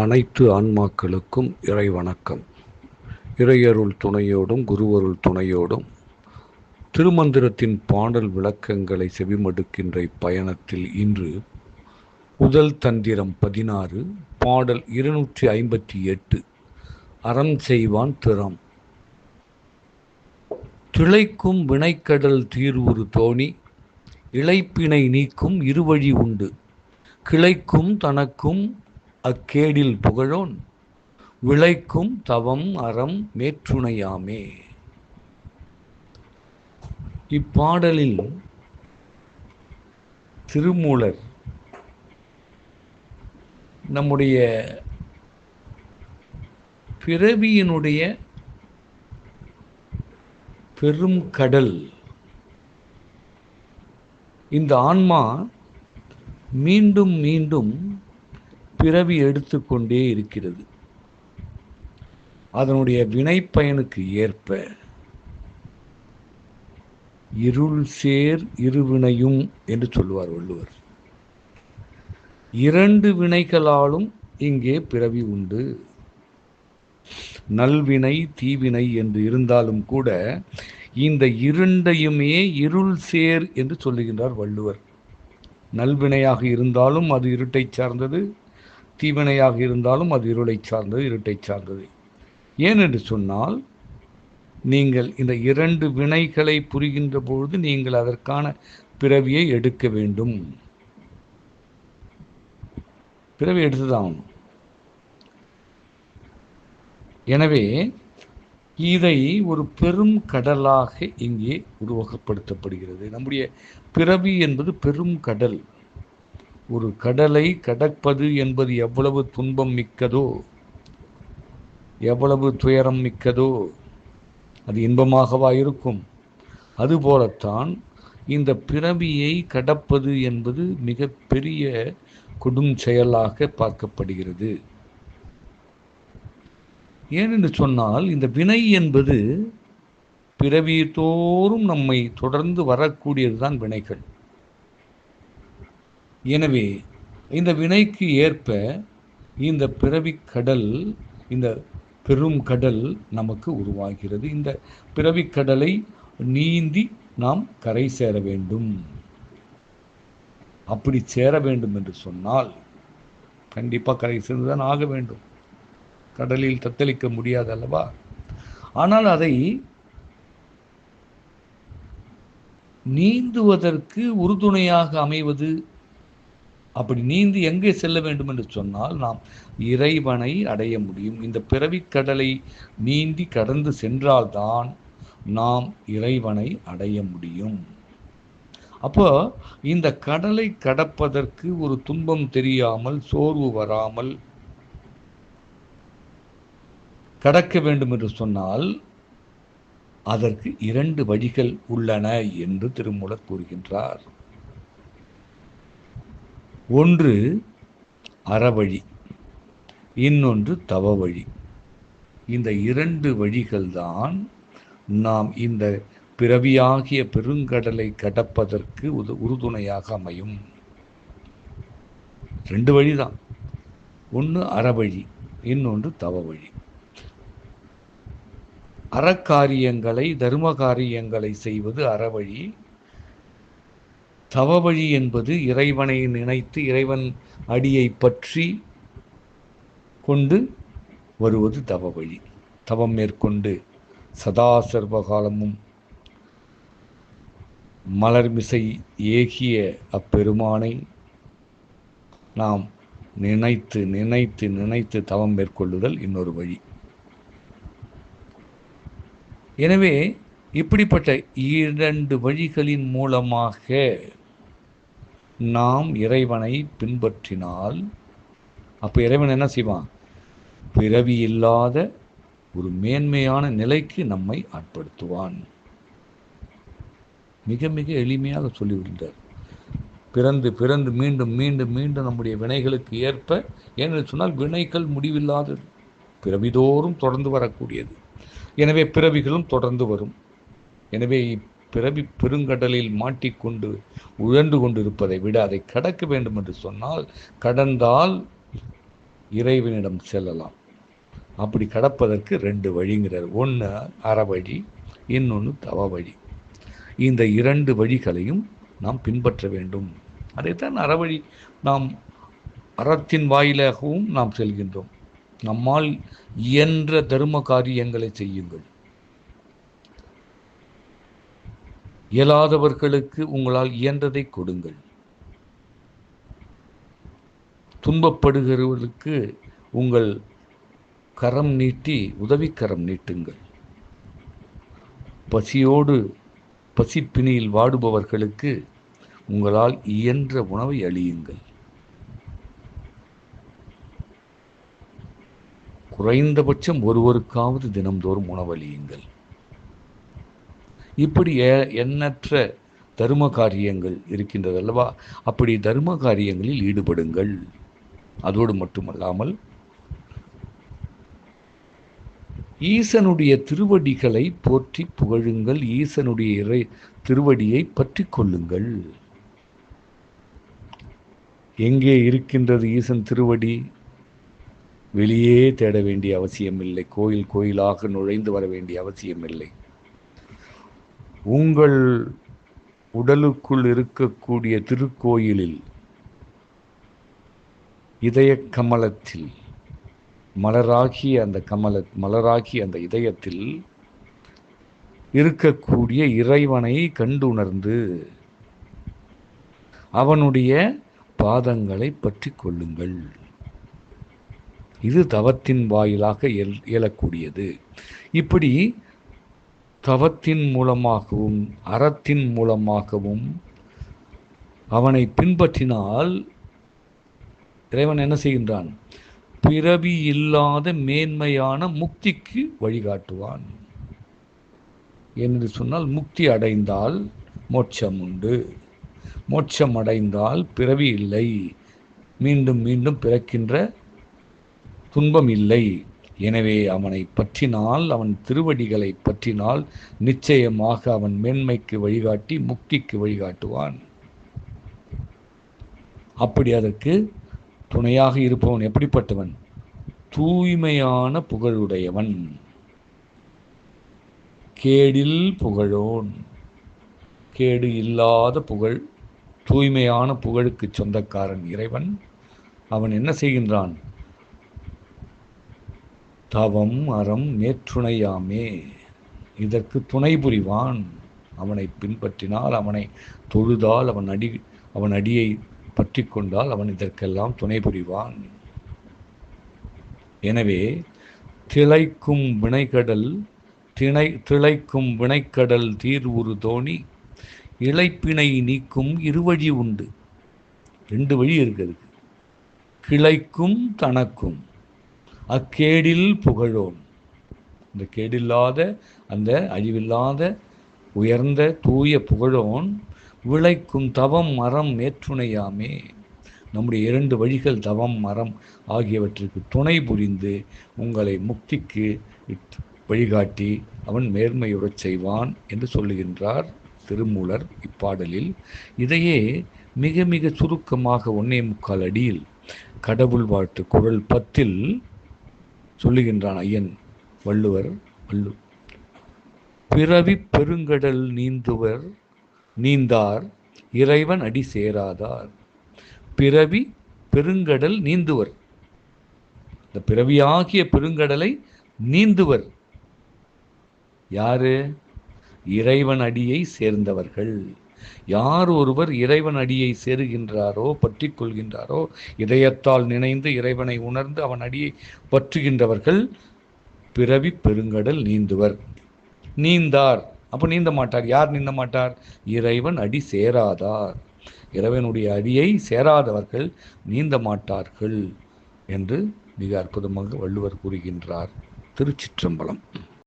அனைத்து ஆன்மாக்களுக்கும் இறை வணக்கம் இறையருள் துணையோடும் குருவருள் துணையோடும் திருமந்திரத்தின் பாடல் விளக்கங்களை செவிமடுக்கின்ற இப்பயணத்தில் இன்று முதல் தந்திரம் பதினாறு பாடல் இருநூற்றி ஐம்பத்தி எட்டு அறம் செய்வான் திறம். திளைக்கும் வினைக்கடல் தீர்வுறு தோணி இழைப்பினை நீக்கும் இருவழி உண்டு. கிளைக்கும் தனக்கும் அக்கேடில் புகழோன் விளைக்கும் தவம் அறம் மேற்றுணையாமே. இப்பாடலில் திருமூலர் நம்முடைய பிறவியினுடைய பெரும் கடல் இந்த ஆன்மா மீண்டும் மீண்டும் பிறவி எடுத்துக்கொண்டே இருக்கிறது. அதனுடைய வினைப்பயனுக்கு ஏற்ப இருள் சேர் இருவினையும் என்று சொல்லுவார் வள்ளுவர். இரண்டு வினைகளாலும் இங்கே பிறவி உண்டு. நல்வினை தீவினை என்று இருந்தாலும் கூட இந்த இரண்டையுமே இருள் சேர் என்று சொல்லுகின்றார் வள்ளுவர். நல்வினையாக இருந்தாலும் அது இருட்டை சார்ந்தது தீவினையாக இருந்தாலும் அது இருளை சார்ந்தது இருட்டை சார்ந்தது. ஏன் என்று சொன்னால் நீங்கள் இந்த இரண்டு வினைகளை புரிகின்ற பொழுது நீங்கள் அதற்கான பிறவியை எடுக்க வேண்டும். பிறவி எடுத்துதான் எனவே இதை ஒரு பெரும் கடலாக இங்கே உருவகப்படுத்தப்படுகிறது. நம்முடைய பிறவி என்பது பெரும் கடல். ஒரு கடலை கடப்பது என்பது எவ்வளவு துன்பம் மிக்கதோ எவ்வளவு துயரம் மிக்கதோ அது இன்பமாகவா இருக்கும்? அதுபோலத்தான் இந்த பிறவியை கடப்பது என்பது மிக பெரிய கொடும் செயலாக பார்க்கப்படுகிறது. ஏனென்று சொன்னால் இந்த வினை என்பது பிறவியத்தோறும் நம்மை தொடர்ந்து வரக்கூடியதுதான் வினைகள். எனவே இந்த வினைக்கு ஏற்ப இந்த பிறவி கடல் இந்த பெரும் கடல் நமக்கு உருவாகிறது. இந்த பிறவி கடலை நீந்தி நாம் கரை சேர வேண்டும். அப்படி சேர வேண்டும் என்று சொன்னால் கண்டிப்பாக கரை சேர்ந்துதான் ஆக வேண்டும். கடலில் தத்தளிக்க முடியாது அல்லவா? ஆனால் அதை நீந்துவதற்கு உறுதுணையாக அமைவது அப்படி நீந்தி எங்கே செல்ல வேண்டும் என்று சொன்னால் நாம் இறைவனை அடைய முடியும். இந்த பிறவிக் கடலை நீந்தி கடந்து சென்றால்தான் நாம் இறைவனை அடைய முடியும். அப்போ இந்த கடலை கடப்பதற்கு ஒரு துன்பம் தெரியாமல் சோர்வு வராமல் கடக்க வேண்டும் என்று சொன்னால் அதற்கு இரண்டு வழிகள் உள்ளன என்று திருமூலர் கூறுகின்றார். ஒன்று அறவழி இன்னொன்று தவ வழி இந்த இரண்டு வழிகள்தான் நாம் இந்த பிறவியாகிய பெருங்கடலை கடப்பதற்கு உது உறுதுணையாக அமையும். ரெண்டு வழிதான். ஒன்று அறவழி இன்னொன்று தவ வழி அறக்காரியங்களை தர்ம காரியங்களை செய்வது அறவழி தவவழி என்பது இறைவனை நினைத்து இறைவன் அடியை பற்றி கொண்டு வருவது தவவழி. தவம் மேற்கொண்டு சதா சர்வகாலமும் மலர்மிசை ஏகிய அப்பெருமானை நாம் நினைத்து நினைத்து நினைத்து தவம் மேற்கொள்ளுதல் இன்னொரு வழி. எனவே இப்படிப்பட்ட இரண்டு வழிகளின் மூலமாக நாம் இறைவனை பின்பற்றினால் அப்போ இறைவன் என்ன செய்வான்? பிறவி இல்லாத ஒரு மேன்மையான நிலைக்கு நம்மை ஆட்படுத்துவான். மிக மிக எளிமையாக சொல்லிவிட்டார் பிறந்து பிறந்து மீண்டும் மீண்டும் மீண்டும் நம்முடைய வினைகளுக்கு ஏற்ப ஏனென்று சொன்னால் வினைகள் முடிவில்லாதது பிறவிதோறும் தொடர்ந்து வரக்கூடியது. எனவே பிறவிகளும் தொடர்ந்து வரும். எனவே பிறவி பெருங்கடலில் மாட்டிக்கொண்டு உழண்டு கொண்டிருப்பதை விட அதை கடக்க வேண்டும் என்று சொன்னால் கடந்தால் இறைவனிடம் செல்லலாம். அப்படி கடப்பதற்கு ரெண்டு வழிங்கிறார். ஒன்று அறவழி இன்னொன்று தவ வழி. இந்த இரண்டு வழிகளையும் நாம் பின்பற்ற வேண்டும். அதைத்தான் அறவழி நாம் அறத்தின் வாயிலாகவும் நாம் செல்கின்றோம். நம்மால் இயன்ற தர்ம காரியங்களை செய்யுங்கள். இயலாதவர்களுக்கு உங்களால் இயன்றதை கொடுங்கள். துன்பப்படுகிறவர்களுக்கு உங்கள் கரம் நீட்டி உதவிக்கரம் நீட்டுங்கள். பசியோடு பசிப்பினியில் வாடுபவர்களுக்கு உங்களால் இயன்ற உணவை அழியுங்கள் குறைந்தபட்சம் ஒருவருக்காவது தினம்தோறும் உணவளியுங்கள். இப்படி எண்ணற்ற தர்ம காரியங்கள் இருக்கின்றது அல்லவா அப்படி தர்ம காரியங்களில் ஈடுபடுங்கள். அதோடு மட்டுமல்லாமல் ஈசனுடைய திருவடிகளை போற்றி புகழுங்கள். ஈசனுடைய இறை திருவடியை பற்றி கொள்ளுங்கள். எங்கே இருக்கின்றது ஈசன் திருவடி? வெளியே தேட வேண்டிய அவசியமில்லை. கோயில் கோயிலாக நுழைந்து வர வேண்டிய அவசியமில்லை. உங்கள் உடலுக்குள் இருக்கக்கூடிய திருக்கோயிலில் இதய கமலத்தில் மலராகிய அந்த கமல மலராகிய அந்த இதயத்தில் இருக்கக்கூடிய இறைவனை கண்டுணர்ந்து அவனுடைய பாதங்களை பற்றி கொள்ளுங்கள். இது தவத்தின் வாயிலாக இயலக்கூடியது. இப்படி தவத்தின் மூலமாகவும் அறத்தின் மூலமாகவும் அவனை பின்பற்றினால் இறைவன் என்ன செய்கின்றான்? பிறவி இல்லாத மேன்மையான முக்திக்கு வழிகாட்டுவான். என்று சொன்னால் முக்தி அடைந்தால் மோட்சம் உண்டு. மோட்சம் அடைந்தால் பிறவி இல்லை. மீண்டும் மீண்டும் பிறக்கின்ற துன்பம் இல்லை. எனவே அவனை பற்றினால் அவன் திருவடிகளை பற்றினால் நிச்சயமாக அவன் மேன்மைக்கு வழிகாட்டி முக்திக்கு வழிகாட்டுவான். அப்படி அதற்கு துணையாக இருப்பவன் எப்படிப்பட்டவன்? தூய்மையான புகழுடையவன். கேடில் புகழோன். கேடு இல்லாத புகழ் தூய்மையான புகழுக்கு சொந்தக்காரன் இறைவன். அவன் என்ன செய்கின்றான்? தவம் அறம் நேற்றுணையாமே. இதற்கு துணை புரிவான். அவனை பின்பற்றினால் அவனை தொழுதால் அவன் அடி அவன் அடியை பற்றி கொண்டால் அவன் இதற்கெல்லாம் துணை புரிவான். எனவே திளைக்கும் வினைக்கடல் திணை திளைக்கும் வினைக்கடல் தீர்வுறு தோணி இழைப்பினை நீக்கும் இருவழி உண்டு. ரெண்டு வழி இருக்குது கிளைக்கும் தனக்கும். அக்கேடில் புகழோன். இந்த கேடில்லாத அந்த அழிவில்லாத உயர்ந்த தூய புகழோன் விளைக்கும் தவம் மரம் மேற்றுணையாமே. நம்முடைய இரண்டு வழிகள் தவம் மரம் ஆகியவற்றுக்கு துணை புரிந்து உங்களை முக்திக்கு வழிகாட்டி அவன் மேன்மையுறச் செய்வான் என்று சொல்லுகின்றார் திருமூலர் இப்பாடலில். இதையே மிக மிக சுருக்கமாக ஒன்னே முக்கால் அடியில் கடவுள் வாழ்த்து குரல் பத்தில் சொல்லுகின்றான் ஐயன் வள்ளுவர் வள்ளு. பிறவி பெருங்கடல் நீந்துவர் நீந்தார் இறைவன் அடி சேராதார். பிறவி பெருங்கடல் நீந்துவர். இந்த பிறவியாகிய பெருங்கடலை நீந்துவர். யாரு? இறைவன் அடியை சேர்ந்தவர்கள். யார் ஒருவர் இறைவன் அடியை சேருகின்றாரோ பற்றி கொள்கின்றாரோ இதயத்தால் நினைந்து இறைவனை உணர்ந்து அவன் அடியை பற்றுகின்றவர்கள் பிறவி பெருங்கடல் நீந்துவர். நீந்தார். அப்போ நீந்த மாட்டார். யார் நீந்த மாட்டார்? இறைவன் அடி சேராதார். இறைவனுடைய அடியை சேராதவர்கள் நீந்த மாட்டார்கள் என்று மிக அற்புதமாக வள்ளுவர் கூறுகின்றார். திருச்சிற்றம்பலம்.